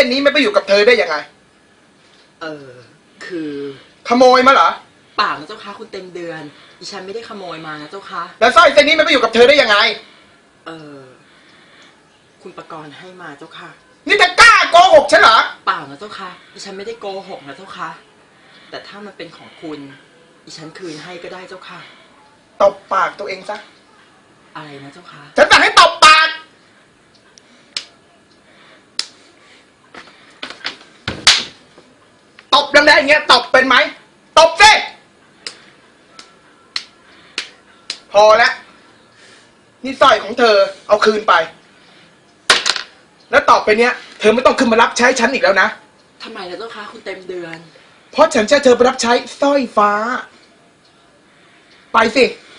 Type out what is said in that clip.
ส้นนี้ไม่ไปอยู่กับเธอได้ยังไง เออ คือขโมยมาเหรอเปล่านะเจ้าคะคุณเต็มเดือน ดิฉันไม่ได้ขโมยมานะเจ้าคะ แล้วสร้อยเส้นนี้ไม่ไปอยู่กับเธอได้ยังไง เออ คุณประกรณ์ให้มาเจ้าค่ะ นี่เธอกล้าโกหกฉันเหรอเปล่านะเจ้าค่ะดิฉันไม่ได้โกหกนะเจ้าค่ะ แต่ถ้ามันเป็นของคุณ ดิฉันคืนให้ก็ได้เจ้าค่ะ ตบปากตัวเองซะ อะไรนะเจ้าค่ะ ฉันสั่งให้ตบปาก ต บแรงๆอย่างเงี้ยตบเป็นไหมตบสิพอแล้วนี่สร้อยของเธอเอาคืนไป แล้วต่อไปเนี้ย เธอไม่ต้องขึ้นมารับใช้ฉันอีกแล้วนะ ทำไมนะเจ้าคะคุณเต็มเดือน เพราะฉันจะเธอไปรับใช้สร้อยฟ้า ไปสิเ